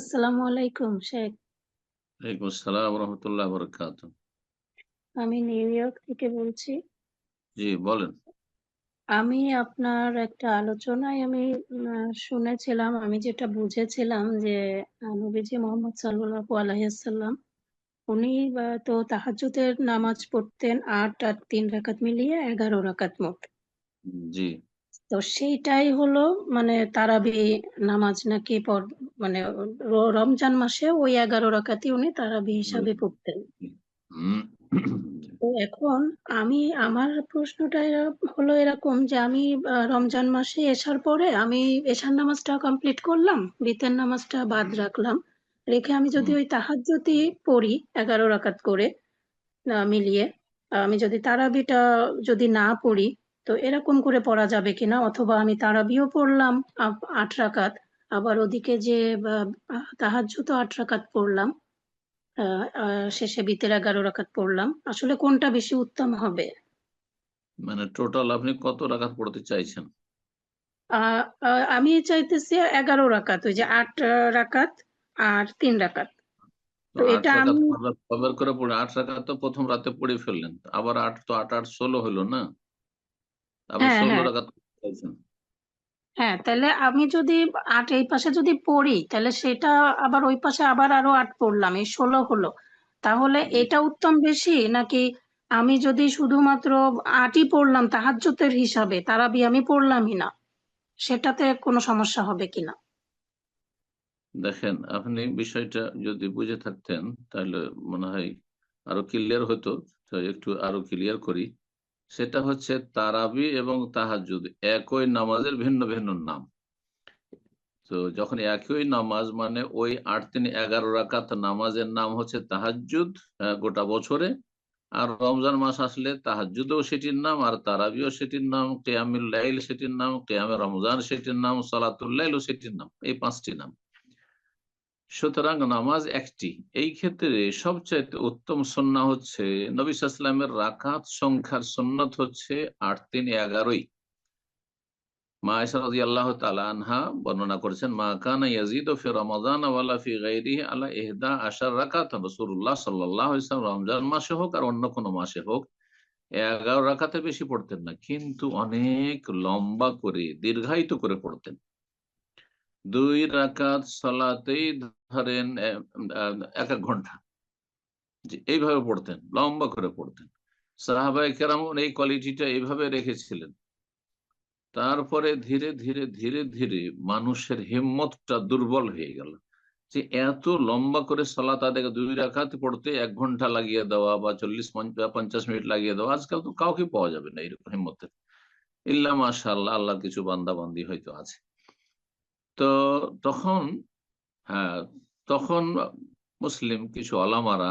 আসসালামু আলাইকুম শেখ। ওয়ালাইকুম আসসালাম রহমতুল্লাহ বরকাত আমি নিউ ইয়র্ক থেকে বলছি। জি বলেন। আমি আপনার একটা আলোচনায় আমি শুনেছিলাম আমি যেটা বুঝেছিলাম যে নবীজি মোহাম্মদ সাল্লাল্লাহু আলাইসাল্লাম উনি আহ, তো তাহাজ্জুদের নামাজ পড়তেন আট আর তিন রাকাত মিলিয়ে এগারো রাকাত মোট। জি। তো সেইটাই হলো মানে তারাবি নামাজ নাকি মানে রমজান মাসে ওই এগারো রাকাতই উনি তারাবি হিসাবে পড়তেন। তো এখন আমি আমার প্রশ্নটা হলো এরকম যে আমি রমজান মাসে এসার পরে আমি এশার নামাজটা কমপ্লিট করলাম বিতের নামাজটা বাদ রাখলাম রেখে আমি যদি ওই তাহাজ্জুদি পড়ি এগারো রাকাত করে মিলিয়ে আমি যদি তারাবিটা যদি না পড়ি তো এরকম করে পড়া যাবে কিনা? অথবা আমি তারাবিও পড়লাম আট রাকাত আবার ওদিকে যে তাহাজ্জুদও আট রাকাত পড়লাম শেষে বিতের এগারো রাকাত পড়লাম। আসলে কোনটা বেশি উত্তম হবে? মানে টোটাল আপনি কত রাকাত পড়তে চাইছেন? আমি চাইতেছি এগারো রাকাত ওই যে আট রাকাত আর তিন রাকাত। তো তো এটা আমি করে পড়ে আট রাকাত তো প্রথম রাতে পড়ে ফেললেন আবার আট তো আট আট ষোলো হলো না? হ্যাঁ হ্যাঁ। হ্যাঁ তাহলে আমি যদি আট এই পাশে যদি পড়ি তাহলে সেটা আবার ওই পাশে আবার আরও আট পড়লাম এই ষোলো হলো। তাহলে এটা উত্তম বেশি নাকি আমি যদি শুধুমাত্র আটই পড়লাম তাহাজ্জুদের হিসাবে তারাবি আমি পড়লামই না? সেটাতে কোনো সমস্যা হবে কিনা দেখেন আপনি বিষয়টা যদি বুঝে থাকতেন তাহলে মনে হয় আরও ক্লিয়ার হতো। তো একটু আরও ক্লিয়ার করি। সেটা হচ্ছে তারাবি এবং তাহাজ্জুদ। একই নামাজের ভিন্ন ভিন্ন নাম। তো যখন একই নামাজ মানে ওই আট তিন এগারো রাকাত নামাজের নাম হচ্ছে তাহাজ্জুদ আহ, গোটা বছরে। আর রমজান মাস আসলে তাহাজ্জুদও সেটির নাম আর তারাবিও সেটির নাম কেয়ামুল লাইল সেটির নাম কেয়ামে রমজান সেটির নাম সালাতুল্লাইলও সেটির নাম। এই পাঁচটি নাম। সুতরাং নামাজ একটি। এই ক্ষেত্রে সবচাইতে উত্তম সন্না হচ্ছে নবী সাল্লামের রাকাত সংখ্যার সন্ন্যত হচ্ছে আট তিন এগারোই। মা কানা আলা ইহদা আশার রাকাত রমজান মাসে হোক আর অন্য কোনো মাসে হোক, এগারো বেশি পড়তেন না, কিন্তু অনেক লম্বা করে, দীর্ঘায়িত করে পড়তেন। দুই রাকাত সালাতেই ধরেন এক এক ঘণ্টা। এইভাবে পড়তেন, লম্বা করে পড়তেন। সাহাবাই কেরাম এই কোয়ালিটিটা এইভাবে রেখেছিলেন। তারপরে ধীরে ধীরে ধীরে ধীরে মানুষের হিম্মতটা দুর্বল হয়ে গেল। যে এত লম্বা করে সলা আদায় দুই রাখাত পড়তে এক ঘণ্টা লাগিয়ে দেওয়া বা চল্লিশ পঞ্চাশ মিনিট লাগিয়ে দেওয়া আজকাল তো কাউকে পাওয়া যাবে না এইরকম হিম্মতের। ইল্লা মাশাআল্লাহ, আল্লাহর কিছু বান্দা বান্দি হয়তো আছে। তো তখন হ্যাঁ তখন মুসলিম কিছু আলামারা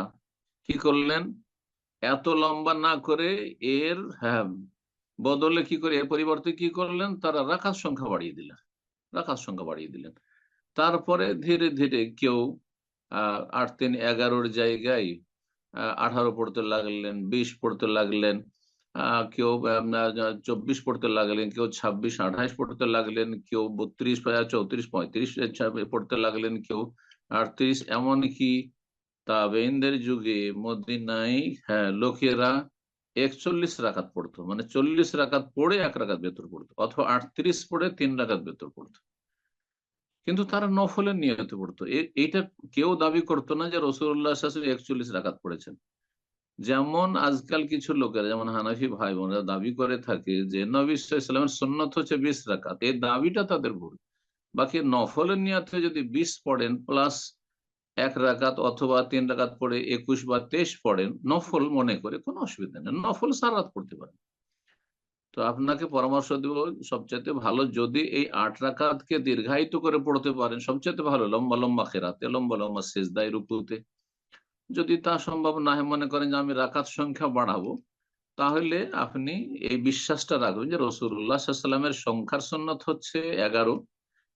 কি করলেন? এত লম্বা না করে এর হ্যাঁ বদলে কি করে, এর পরিবর্তে কি করলেন? তারা রাখার সংখ্যা বাড়িয়ে দিলেন রাখার সংখ্যা বাড়িয়ে দিলেন। তারপরে ধীরে ধীরে কেউ আহ আট তিন এগারোর জায়গায় আঠারো পড়তে লাগলেন, বিশ পড়তে লাগলেন কেউ চব্বিশ পড়তে লাগলেন, কেউ ছাব্বিশ, আঠাইশ পড়তে লাগলেন, কেউ বত্রিশ চৌত্রিশ, পঁয়ত্রিশ পড়তে লাগলেন, কেউ আটত্রিশ, এমনকি তাবেইনদের যুগে মদিনায় হ্যাঁ লোকেরা একচল্লিশ রাকাত পড়তো মানে চল্লিশ রাকাত পড়ে এক রাকাত ভেতর পড়তো, অথবা আটত্রিশ পড়ে তিন রাকাত ভেতর পড়তো। কিন্তু তারা নফলের নিয়তে পড়তো এইটা কেউ দাবি করতো না যে রসুল্লাহ একচল্লিশ রাকাত পড়েছেন। যেমন আজকাল কিছু লোকেরা, যেমন হানাফি ভাই বোনেরা দাবি করে থাকে যে, নবী ইসলামের সন্ন্যত হচ্ছে বিশ রাকাত। এই দাবিটা তাদের ভুল। বাকি নফলের নিয়তে যদি বিশ পড়েন প্লাস এক রাকাত অথবা তিন রাকাত পড়ে একুশ বা তেইশ পড়েন, নফল মনে করে কোনো অসুবিধা নেই। নফল সার রাত পড়তে পারেন। তো আপনাকে পরামর্শ দেব সবচেয়ে ভালো, যদি এই আট রাকাতকে দীর্ঘায়িত করে পড়তে পারেন সবচেয়ে ভালো লম্বা লম্বা খেরাতে, লম্বা লম্বা শেষদায় রুকুতে। যদি তা সম্ভব না হয় মনে করেন যে আমি রাকাত সংখ্যা বাড়াবো, তাহলে আপনি এই বিশ্বাসটা রাখবেন যে রসুল্লাহ সাল্লামের সংখ্যার সন্ন্যত হচ্ছে এগারো।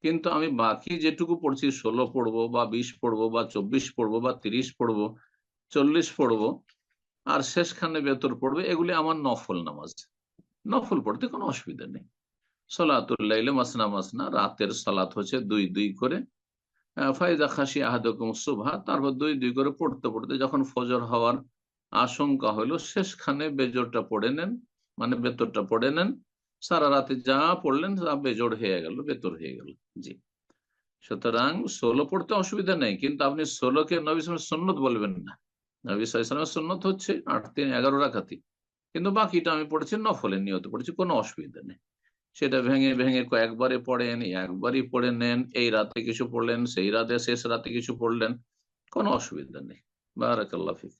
কিন্তু আমি বাকি যেটুকু পড়ছি, ষোলো পড়ব বা বিশ পড়ব বা চব্বিশ পড়ব বা তিরিশ পড়ব, চল্লিশ পড়ব, আর শেষখানে বেতর পড়বে, এগুলি আমার নফল নামাজ। নফল পড়তে কোনো অসুবিধা নেই। সলাতুল্লাইলে মাসনা মাসনা, রাতের সালাত হচ্ছে দুই দুই করে ফাইজা খাসি আহাদকুম সুবহা, তারপর দুই দুই করে পড়তে পড়তে যখন ফজর হওয়ার আশঙ্কা হলো শেষখানে বেজোরটা পড়ে নেন মানে বেতরটা পড়ে নেন, সারা রাতে যা পড়লেন তা বেজোড় হয়ে গেল, বেতর হয়ে গেল, জি। সুতরাং ষোলো পড়তে অসুবিধা নেই, কিন্তু আপনি ষোলোকে নবী সুন্নত বলবেন না। নবী সালামের সুন্নত হচ্ছে আট তিন এগারো রাখাতি, কিন্তু বাকিটা আমি পড়েছি নফলের নিয়ত পড়েছি, কোনো অসুবিধা নেই। সেটা ভেঙে ভেঙে কয়েকবারে পড়েন, একবারই পড়ে নেন, এই রাতে কিছু পড়লেন, সেই রাতে, শেষ রাতে কিছু পড়লেন, কোনো অসুবিধা নেই। বারাকাল্লাহ ফিক।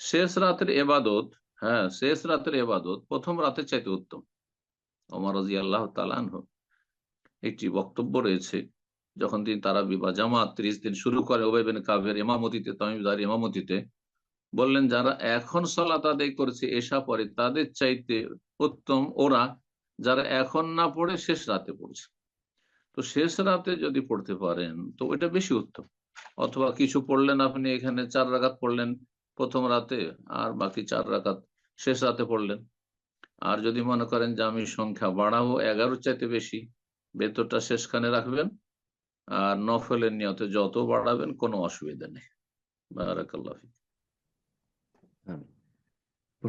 শেষ রাতের এবাদত হ্যাঁ শেষ রাতের এবাদত প্রথম রাতের চাইতে উত্তম। ওমর রাজি আল্লাহ তালানহ একটি বক্তব্য রয়েছে, যখন তিনি তারা বিবাহ জামাত ত্রিশ দিন শুরু করে ওবেবেন কাবের এমামতিতে তামিমদার এমামতিতে বললেন, যারা এখন সলাত আদায় করেছে এসা পরে তাদের চাইতে উত্তম ওরা যারা এখন না পড়ে শেষ রাতে পড়ছে তো শেষ রাতে যদি পড়তে পারেন, তো ওইটা বেশি উত্তম অথবা কিছু পড়লেন আপনি, এখানে চার রাকাত পড়লেন প্রথম রাতে, আর বাকি চার রাকাত শেষ রাতে পড়লেন আর যদি মনে করেন যে আমি সংখ্যা বাড়াবো এগারোর চাইতে বেশি বেতরটা শেষখানে রাখবেন, আর নফলের নিয়তে যত বাড়াবেন কোনো অসুবিধা নেই। আমিন।